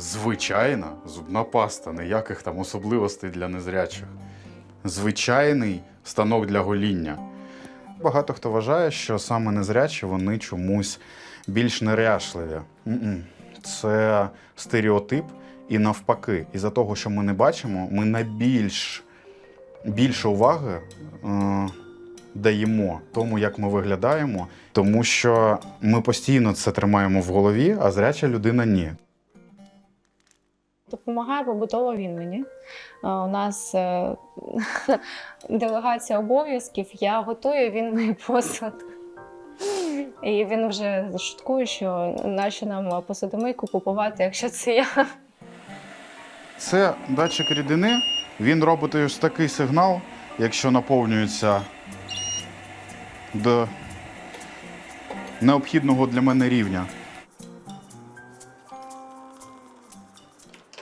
Звичайна зубна паста, ніяких там особливостей для незрячих. Звичайний станок для гоління. Багато хто вважає, що саме незрячі вони чомусь більш неряшливі. Це стереотип і навпаки. Із-за того, що ми не бачимо, ми найбільш більше уваги е, даємо тому, як ми виглядаємо, тому що ми постійно це тримаємо в голові, а зряча людина ні. Допомагає побутово він мені. Е, У нас е, делегація обов'язків. Я готую, він мій посуд. І він вже шуткує, що нащо нам посудомийку купувати, якщо це я. Це датчик рідини. Він робить ось такий сигнал, якщо наповнюється до необхідного для мене рівня.